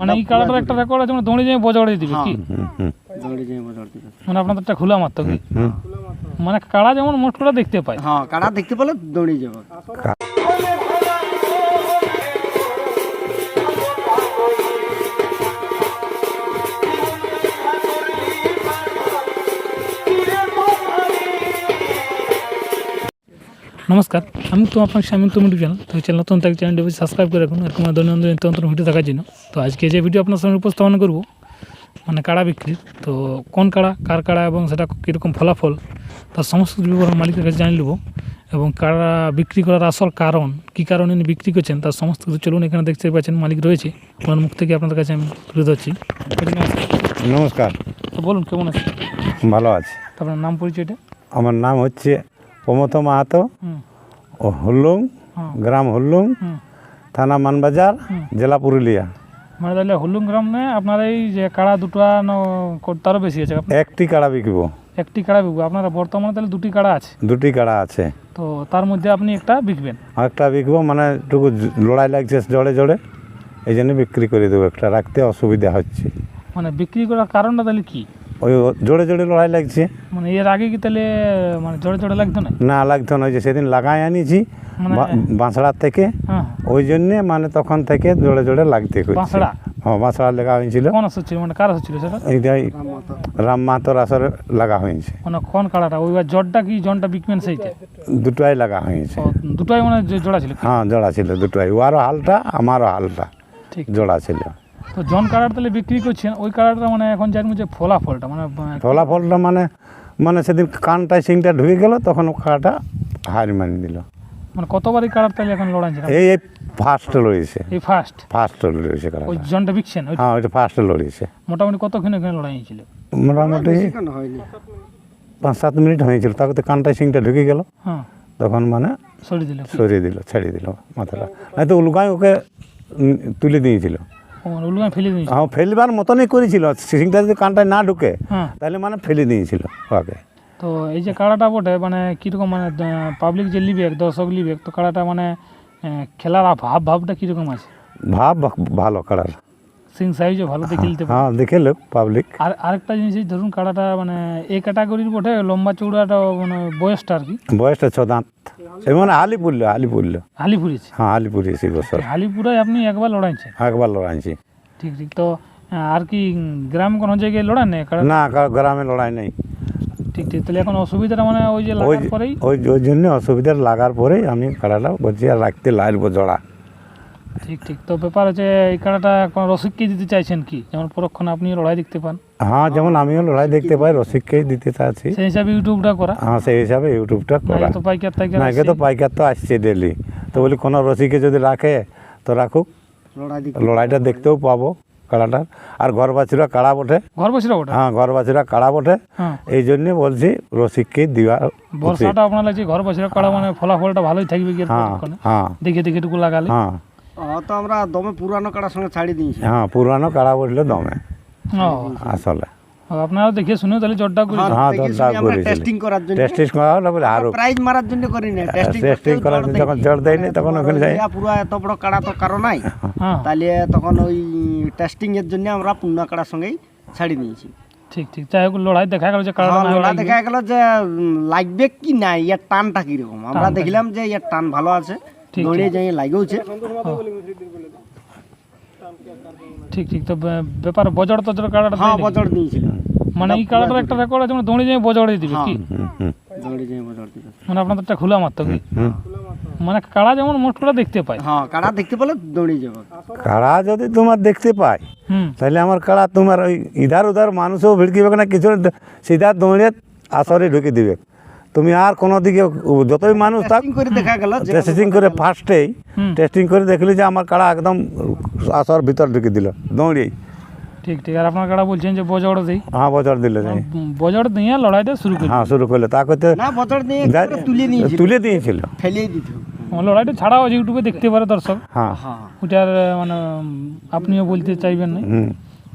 মানে এই কালার একটা রেকর্ড আছে মানে দৌড়ে যেয়ে বজড়ে দিবে কি? হুম হুম দৌড়ে যাই মানে আপনাদেরটা খোলা মাত্র কি? মানে কাড়া যেমন মোট করে দেখতে পায়। হ্যাঁ কাড়া দেখতে পেলে দৌড়ে যাব। নমস্কার আমি তো আপনার সামিন তুমি চ্যানেল তো চ্যানেল নতুন তাকে চ্যানেলটি সাবস্ক্রাইব করে রাখুন এরকম দৈনন্দিন নতুন ভিডিও দেখার জন্য। তো আজকে যে ভিডিও আপনার সামনে উপস্থাপন করব মানে কাড়া বিক্রির তো কোন কাড়া কার কাড়া এবং সেটা কীরকম ফলাফল তার সমস্ত বিবরণ মালিকের কাছে জানিয়ে নেব এবং কাড়া বিক্রি করার আসল কারণ কী কারণে ইনি বিক্রি করছেন তার সমস্ত কিছু চলুন এখানে দেখতে পাচ্ছেন মালিক রয়েছে ওনার মুখ থেকে আপনাদের কাছে আমি তুলে ধরছি। নমস্কার। তো বলুন কেমন আছে ভালো আছে। আপনার নাম পরিচয়টা? আমার নাম হচ্ছে প্রমথ মাহাতো হুল্লুং গ্রাম হুল্লুং থানা মানবাজার জেলা পুরুলিয়া। মানে তাহলে হুল্লুং গ্রামে আপনার এই যে কাড়া দুটো তারও বেশি আছে। একটি কাড়া বিকবো। একটি কাড়া বিকবো। আপনারা বর্তমানে তাহলে দুটি কাড়া আছে? দুটি কাড়া আছে। তো তার মধ্যে আপনি একটা বিকবেন? একটা বিকবো মানে একটু লড়াই লাগছে জড়ে জড়ে এই জন্য বিক্রি করে দেবো। একটা রাখতে অসুবিধা হচ্ছে। মানে বিক্রি করার কারণটা তাহলে কি? ওই জোরে জোরে লড়াই লাগছে। মানে এর আগে কি তাহলে মানে জোরে জোরে লাগতো না? না লাগতো না ওই যে সেদিন লাগাই আনিছি মানে বাঁশড়ার থেকে। হ্যাঁ। ওই জন্যে মানে তখন থেকে জোরে জোরে লাগতে বাঁশড়া? হ্যাঁ বাঁশড়া লাগা হয়েছিল। কোন আসছিল মানে কার আসছিল সেটা? এইটাই রাম মাহাতোর আসরে লাগা হয়েছে। মানে কোন কাড়াটা ওইবার জটটা কি জনটা বিকবেন সেইটা দুটোই লাগা হয়েছে। দুটোই মানে জোড়া ছিল? হ্যাঁ জোড়া ছিল দুটোই। ওয়ারও হালটা আমারও হালটা ঠিক। জোড়া ছিল। তো জন কাড়াটা তাহলে বিক্রি করছেন ওই কাড়াটা মানে এখন জানব যে ফলাফলটা মানে আহ, ফলাফলটা মানে মানে সেদিন কানটায় সিংটা ঢুকে গেল তখন ও কাটা হার মানি দিল। মানে কতবারই কাড়ার তাহলে এখন লড়াইছেন এই এই ফার্স্ট লড়িয়েছে। এই ফার্স্ট ফার্স্ট লড়িয়েছে কাটা ওই জনটা বিকছেন? হ্যাঁ ওইটা ফার্স্ট লড়িয়েছে। মোটামুটি কতক্ষণ এখানে লড়াই হয়েছিল? মোটামুটি পাঁচ সাত মিনিট হয়েছিল তারপর তো কানটায় সিংটা ঢুকে গেল। হ্যাঁ। তখন মানে সরিয়ে দিল। সরিয়ে দিল ছেড়ে দিল মাথাটা। নাই তো উলগায় ওকে তুলে দিয়েছিল। হ্যাঁ ফেলবার মতনই করেছিল। সিংটা যদি কানটায় না ঢুকে হ্যাঁ। তাহলে মানে ফেলে দিয়েছিল ওকে। তো এই যে কাড়াটা বটে মানে কীরকম মানে পাবলিক যে লিবেক দর্শক লিবেক তো কাড়াটা মানে খেলার ভাব ভাবটা কীরকম আছে? ভাব ভালো কাড়ার। সিং সাইজও ভালো দেখে নিতে হ্যাঁ দেখে লোক পাবলিক আর আরেকটা জিনিস ধরুন কাড়াটা মানে এই ক্যাটাগরির বটে লম্বা চৌড়াটা মানে বয়সটা আর কি। বয়সটা ছ দাঁত। এই মানে আলিপুরল আলিপুরল। হালি পড়ল হ্যাঁ আলিপুরে পড়িয়েছি বছর হালিপুরায় আপনি একবার লড়াইছেন? একবার লড়াইছি। ঠিক ঠিক। তো আর কি গ্রাম কোনো জায়গায় লড়াই নেই? না গ্রামে লড়াই নেই। ঠিক ঠিক। তাহলে এখন অসুবিধাটা মানে ওই যে লাগার পরেই? ওই ওই জন্য অসুবিধা লাগার পরেই আমি কাড়াটা বলছি আর রাখতে লাগবো জড়া। ঠিক ঠিক। তো ব্যাপার হচ্ছে এই কাড়াটা কোনো রসিককে দিতে চাইছেন কি? যেমন পরক্ষণে আপনি লড়াই দেখতে পান। হ্যাঁ যেমন আমিও লড়াই দেখতে পাই রসিককেই দিতে চাচ্ছি। সেই হিসাবে ইউটিউবটা করা। হ্যাঁ সেই হিসাবে ইউটিউবটা করা। তো পাইকার টাইকার না একে তো পাইকার তো আসছে ডেলি তো বলি কোনো রসিকে যদি রাখে তো রাখুক। লড়াইটা দেখতেও পাবো কাড়াটার আর ঘর বাছুরা কাড়া বটে। ঘর বসে ওটা হ্যাঁ ঘর বাছুরা কাড়া বটে। হ্যাঁ। এই জন্যে বলছি রসিককে দেওয়া বর্ষাটা আপনার লাগছে ঘর বসে কাড়া মানে ফলাফলটা ভালোই থাকবে কি হ্যাঁ হ্যাঁ। দেখে দেখে একটু লাগালে। হ্যাঁ। তো আমরা দমে পুরানো কাড়ার সঙ্গে ছাড়ি দিয়েছি। হ্যাঁ পুরানো কাড়া বললে দমে। আসলে। আপনারা দেখে শুনে তাহলে জটটা করে। হ্যাঁ, আমরা করেছিলি। টেস্টিং করার জন্য। টেস্টিং করা হলো বলে আরও প্রাইজ মারার জন্য করি না টেস্টিং টেস্টিং করার জন্য যখন জল দেয়নি তখন ওখানে যাই। পুরো এত বড় কাড়া তো কারও নাই। হ্যাঁ। তাহলে তখন ওই টেস্টিং এর জন্য আমরা পূর্ণ কাড়ার সঙ্গেই ছাড়ি দিয়েছি। ঠিক ঠিক। যাই লড়াই দেখা গেল যে হ্যাঁ, না লড়া লাগবে। দেখা গেল যে লাগবে কি নাই ইয়ার টানটা কীরকম? আমরা দেখলাম যে ইয়ার টান ভালো আছে। ঠিক, দৌড়িয়ে যাই লাগেওছে ঠিক ঠিক তো ব্যাপার বজড় তজড় কাড়াটা হ্যাঁ দিয়েছিল মানে এই কাড়াটার একটা রেকর্ড আছে মানে দৌড়ে যাই বজড়ে দিবে কি? হুম হুম যাই বজর দিয়েছিল মানে আপনাদেরটা খোলা কি? মানে কাড়া যেমন মোট করে দেখতে পায়। হ্যাঁ কাড়া দেখতে পেলে দৌড়িয়ে যাব। কাড়া যদি তোমার দেখতে পাই হুম। তাহলে আমার কাড়া তোমার ওই ইধার উধার মানুষও ভিড়কিবে না কিছু সিধা দৌড়ে আসরে ঢুকে দিবে। তুমি আর কোনো দিকে যতই মানুষ থাক টেস্টিং করে দেখা গেল টেস্টিং করে ফার্স্টেই টেস্টিং করে দেখলি যে আমার কাড়া একদম আসার ভিতর ঢুকে দিল দৌড়েই ঠিক ঠিক। আর আপনার কাড়া বলছেন যে বজড় দেই। হ্যাঁ বছর দিলে যাই বজড় দিয়ে লড়াইটা শুরু করি হ্যাঁ শুরু করলে। তা করতে না বজর দিয়ে তুলে নিয়েছিল। তুলে দিয়েছিল। ফেলিয়ে দিত লড়াইটা ছাড়াও আছে ইউটিউবে দেখতে পারে দর্শক। হ্যাঁ। হ্যাঁ। ওটার মানে আপনিও বলতে চাইবেন না।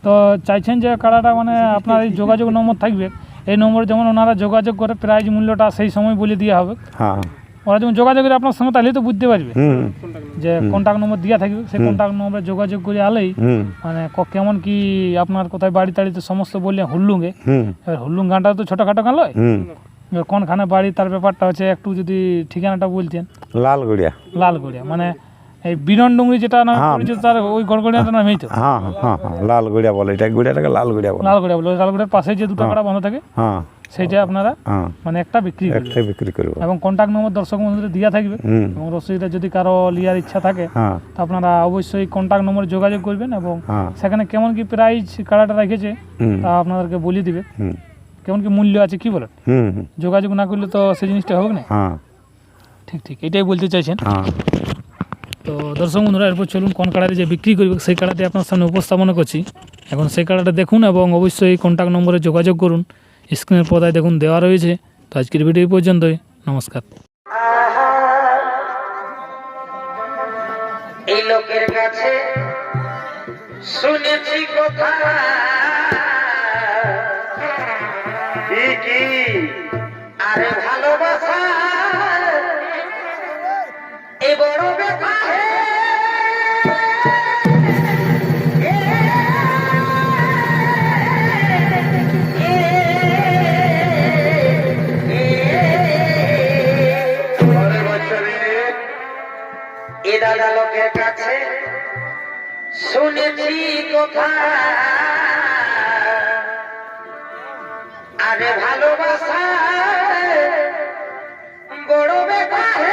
তো চাইছেন যে কাড়াটা মানে আপনার এই যোগাযোগ নম্বর থাকবে। এই নম্বর যেমন ওনারা যোগাযোগ করে প্রাইজ মূল্যটা সেই সময় বলে দেওয়া হবে। হ্যাঁ। ওরা যখন যোগাযোগ করে আপনার সঙ্গে তাহলেই তো বুঝতে পারবে। যে কন্ট্যাক্ট নম্বর দেওয়া থাকবে সেই কন্ট্যাক্ট নম্বরে যোগাযোগ করে আলেই মানে কেমন কি আপনার কোথায় বাড়ি টাড়িতে সমস্ত বললে হুল্লুঙ্গে। এবার হুল্লুং গানটা তো ছোটোখাটো গান লয়? এবার কোনখানে বাড়ি তার ব্যাপারটা হচ্ছে একটু যদি ঠিকানাটা বলতেন। লালগড়িয়া। লালগড়িয়া মানে এই বিরন ডুঙ্গরি যেটা নাম হ্যাঁ। পরিচিত তার ওই গড়গড়িয়াটা নামেই তো। হ্যাঁ হ্যাঁ হ্যাঁ বলে এটা গড়িয়াটাকে লালগড়িয়া বলে। পাশে যে দুটো কাটা বন্ধ থাকে হ্যাঁ। আপনারা মানে একটা বিক্রি বিক্রি করব এবং কন্ট্যাক্ট নম্বর দর্শক বন্ধুদের দেওয়া থাকবে। হুম। এবং রসিদটা যদি কারও লিয়ার ইচ্ছা থাকে তো আপনারা অবশ্যই কন্ট্যাক্ট নম্বরে যোগাযোগ করবেন এবং সেখানে কেমন কি প্রাইস কাড়াটা রেখেছে তা আপনাদেরকে বলে দিবে। কেমন কি মূল্য আছে কি বলেন? যোগাযোগ না করলে তো সেই জিনিসটা হোক না। ঠিক ঠিক এটাই বলতে চাইছেন। তো দর্শক বন্ধুরা, এরপর চলুন কোন কাড়াটি যে বিক্রি করবে, সেই কাড়াটি আপনার সামনে উপস্থাপনা করছি। এখন সেই কাড়াটা দেখুন এবং অবশ্যই কন্ট্যাক্ট নম্বরে যোগাযোগ করুন। স্ক্রিনের পদায় দেখুন, দেওয়া রয়েছে। তো আজকের ভিডিও পর্যন্তই। নমস্কার। কথা। আরে ভালোবাসা। দাদা লোকের কাছে শুনেছি কথা আরে ভালোবাসা বড় ব্যাপার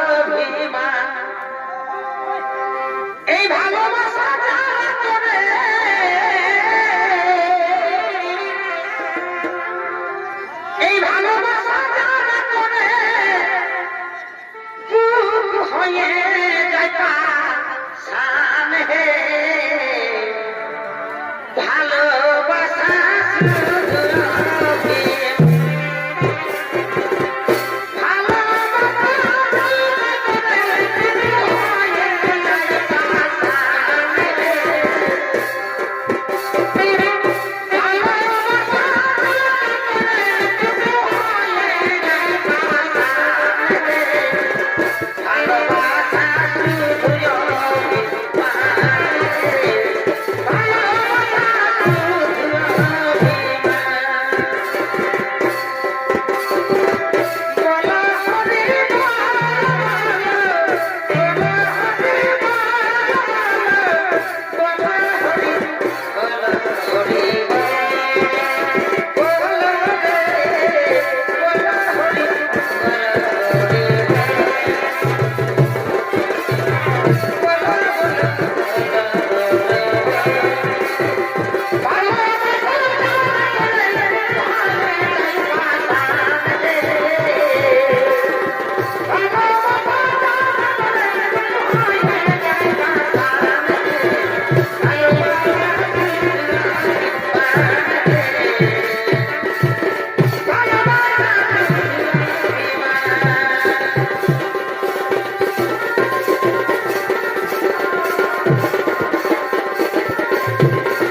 Yeah.